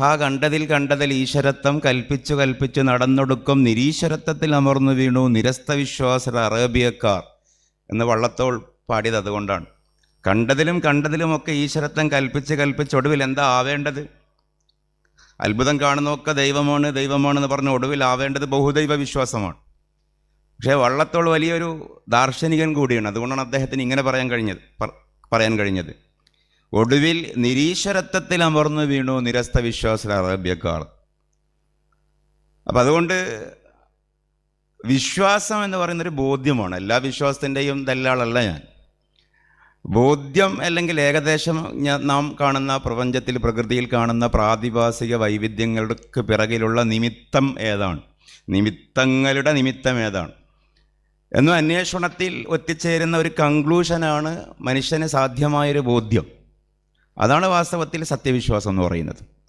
ഹാ കണ്ടതിൽ കണ്ടതിൽ ഈശ്വരത്വം കൽപ്പിച്ചു കൽപ്പിച്ചു നടന്നൊടുക്കും. നിരീശ്വരത്വത്തിൽ അമർന്നു വീണു നിരസ്ത വിശ്വാസ അറേബ്യക്കാർ എന്ന് വള്ളത്തോൾ പാടിയത് അതുകൊണ്ടാണ്. കണ്ടതിലും കണ്ടതിലുമൊക്കെ ഈശ്വരത്വം കൽപ്പിച്ച് കൽപ്പിച്ച് ഒടുവിൽ എന്താ ആവേണ്ടത്? അത്ഭുതം കാണുന്നതൊക്കെ ദൈവമാണ് ദൈവമാണെന്ന് പറഞ്ഞ് ഒടുവിൽ ആവേണ്ടത് ബഹുദൈവ വിശ്വാസമാണ്. പക്ഷേ വള്ളത്തോൾ വലിയൊരു ദാർശനികൻ കൂടിയാണ്. അതുകൊണ്ടാണ് അദ്ദേഹത്തിന് ഇങ്ങനെ പറയാൻ കഴിഞ്ഞത് പറയാൻ കഴിഞ്ഞത്. ഒടുവിൽ നിരീശ്വരത്വത്തിൽ അമർന്നു വീണു നിരസ്ത വിശ്വാസ അറേബ്യക്കാർ. അപ്പം അതുകൊണ്ട് വിശ്വാസം എന്ന് പറയുന്നൊരു ബോധ്യമാണ്. എല്ലാ വിശ്വാസത്തിന്റെയും ദല്ലാളല്ല ഞാൻ. ബോധ്യം അല്ലെങ്കിൽ ഏകദേശം നാം കാണുന്ന പ്രപഞ്ചത്തിൽ പ്രകൃതിയിൽ കാണുന്ന പ്രാതിഭാസിക വൈവിധ്യങ്ങൾക്ക് പിറകിലുള്ള നിമിത്തം ഏതാണ്? നിമിത്തങ്ങളുടെ നിമിത്തം ഏതാണ്? എന്നും അന്വേഷണത്തിൽ ഒത്തിച്ചേരുന്ന ഒരു കൺക്ലൂഷനാണ് മനുഷ്യന് സാധ്യമായൊരു ബോധ്യം. അതാണ് വാസ്തവത്തിൽ സത്യവിശ്വാസം എന്ന് പറയുന്നത്.